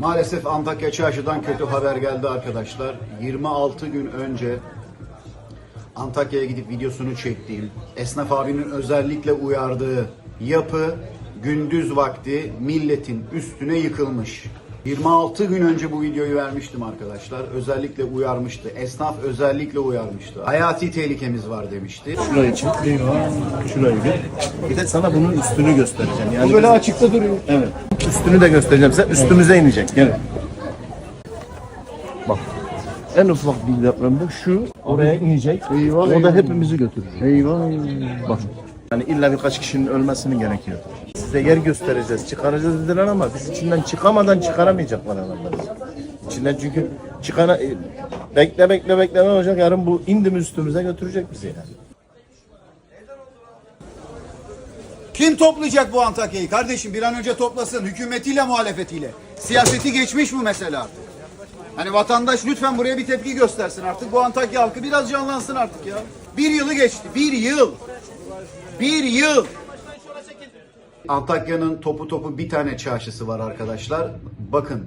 Maalesef Antakya Çarşı'dan kötü haber geldi arkadaşlar. 26 gün önce Antakya'ya gidip videosunu çektiğim, esnaf abinin özellikle uyardığı yapı gündüz vakti milletin üstüne yıkılmış. 26 gün önce bu videoyu vermiştim arkadaşlar. Özellikle uyarmıştı. Esnaf özellikle uyarmıştı. Hayati tehlikemiz var demişti. Şurayı çek. Şurayı gör. Bir de sana bunun üstünü göstereceğim. Yani Bu böyle açıkta duruyor. Evet. Üstünü de göstereceğim size. Üstümüze inecek. Gelin. Bak. En ufak bir depremde şu oraya inecek. Eyvah, o da eyvah. hepimizi götürecek. Eyvah. Bak. Yani illa birkaç kişinin ölmesinin gerekiyor. Size yer göstereceğiz, çıkaracağız dediler ama biz içinden çıkamadan çıkaramayacaklar bizi. İçinden çünkü çıkana e, bekle bekle bekle ne olacak? Yarın bu indi mi üstümüze götürecek bizi yani. Kim toplayacak bu Antakya'yı? Kardeşim bir an önce toplasın. Hükümetiyle muhalefetiyle. Siyaseti geçmiş bu mesele artık. Hani vatandaş lütfen buraya bir tepki göstersin artık. Bu Antakya halkı biraz canlansın artık ya. Bir yılı geçti. Bir yıl. Bir yıl. Antakya'nın topu topu bir tane çarşısı var arkadaşlar. Bakın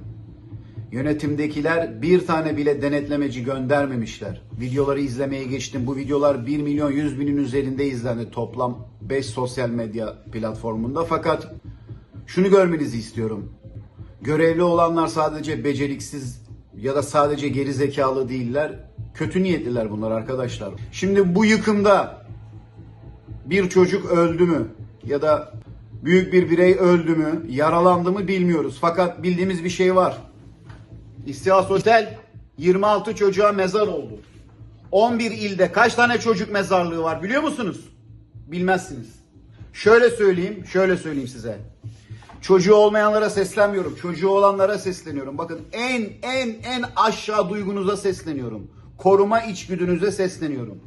Yönetimdekiler bir tane bile denetlemeci göndermemişler. Videoları izlemeye geçtim. Bu videolar 1 milyon 100 binin üzerinde izlendi toplam 5 sosyal medya platformunda. Fakat şunu görmenizi istiyorum. Görevli olanlar sadece beceriksiz ya da sadece geri zekalı değiller. Kötü niyetliler bunlar arkadaşlar. Şimdi bu yıkımda bir çocuk öldü mü ya da büyük bir birey öldü mü, yaralandı mı bilmiyoruz. Fakat bildiğimiz bir şey var. İstihas Otel 26 çocuğa mezar oldu. 11 ilde kaç tane çocuk mezarlığı var biliyor musunuz? Bilmezsiniz. Şöyle söyleyeyim, şöyle söyleyeyim size. Çocuğu olmayanlara seslenmiyorum. Çocuğu olanlara sesleniyorum. Bakın en en en aşağı duygunuza sesleniyorum. Koruma içgüdünüze sesleniyorum.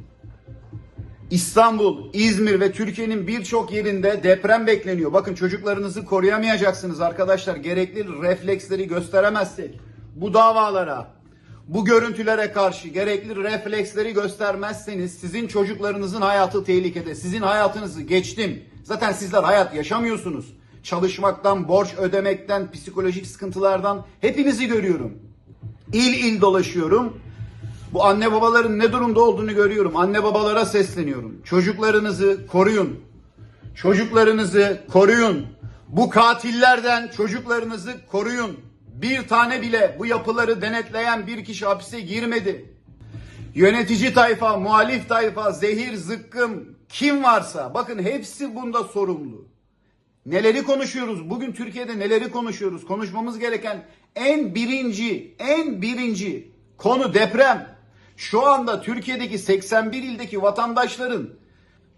İstanbul, İzmir ve Türkiye'nin birçok yerinde deprem bekleniyor. Bakın çocuklarınızı koruyamayacaksınız arkadaşlar. Gerekli refleksleri gösteremezsek bu davalara, bu görüntülere karşı gerekli refleksleri göstermezseniz sizin çocuklarınızın hayatı tehlikede. Sizin hayatınızı geçtim. Zaten sizler hayat yaşamıyorsunuz. Çalışmaktan, borç ödemekten, psikolojik sıkıntılardan hepinizi görüyorum. İl il dolaşıyorum. Bu anne babaların ne durumda olduğunu görüyorum. Anne babalara sesleniyorum. Çocuklarınızı koruyun. Çocuklarınızı koruyun. Bu katillerden çocuklarınızı koruyun. Bir tane bile bu yapıları denetleyen bir kişi hapise girmedi. Yönetici tayfa, muhalif tayfa, zehir, zıkkım kim varsa bakın hepsi bunda sorumlu. Neleri konuşuyoruz? Bugün Türkiye'de neleri konuşuyoruz? Konuşmamız gereken en birinci, en birinci konu deprem. Şu anda Türkiye'deki 81 ildeki vatandaşların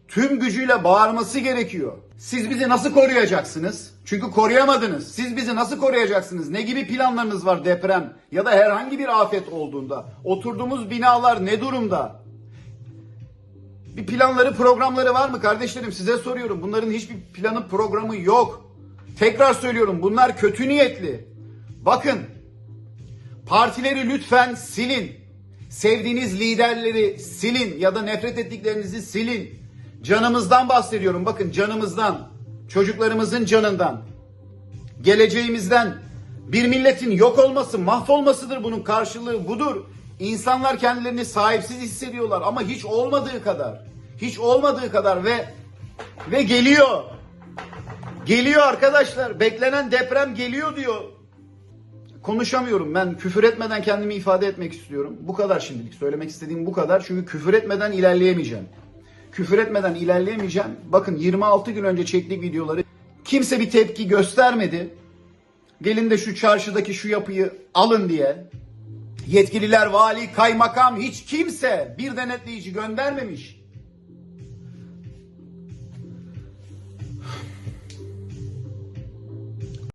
tüm gücüyle bağırması gerekiyor. Siz bizi nasıl koruyacaksınız? Çünkü koruyamadınız. Siz bizi nasıl koruyacaksınız? Ne gibi planlarınız var deprem ya da herhangi bir afet olduğunda? Oturduğumuz binalar ne durumda? Bir planları, programları var mı kardeşlerim? Size soruyorum. Bunların hiçbir planı, programı yok. Tekrar söylüyorum. Bunlar kötü niyetli. Bakın. Partileri lütfen silin. Sevdiğiniz liderleri silin ya da nefret ettiklerinizi silin. Canımızdan bahsediyorum. Bakın canımızdan. Çocuklarımızın canından. Geleceğimizden. Bir milletin yok olması, mahvolmasıdır bunun karşılığı budur. İnsanlar kendilerini sahipsiz hissediyorlar ama hiç olmadığı kadar. Hiç olmadığı kadar ve ve geliyor. Geliyor arkadaşlar. Beklenen deprem geliyor diyor. Konuşamıyorum. Ben küfür etmeden kendimi ifade etmek istiyorum. Bu kadar şimdilik. Söylemek istediğim bu kadar. Çünkü küfür etmeden ilerleyemeyeceğim. Küfür etmeden ilerleyemeyeceğim. Bakın 26 gün önce çektiğim videoları kimse bir tepki göstermedi. Gelin de şu çarşıdaki şu yapıyı alın diye. Yetkililer, vali, kaymakam hiç kimse bir denetleyici göndermemiş.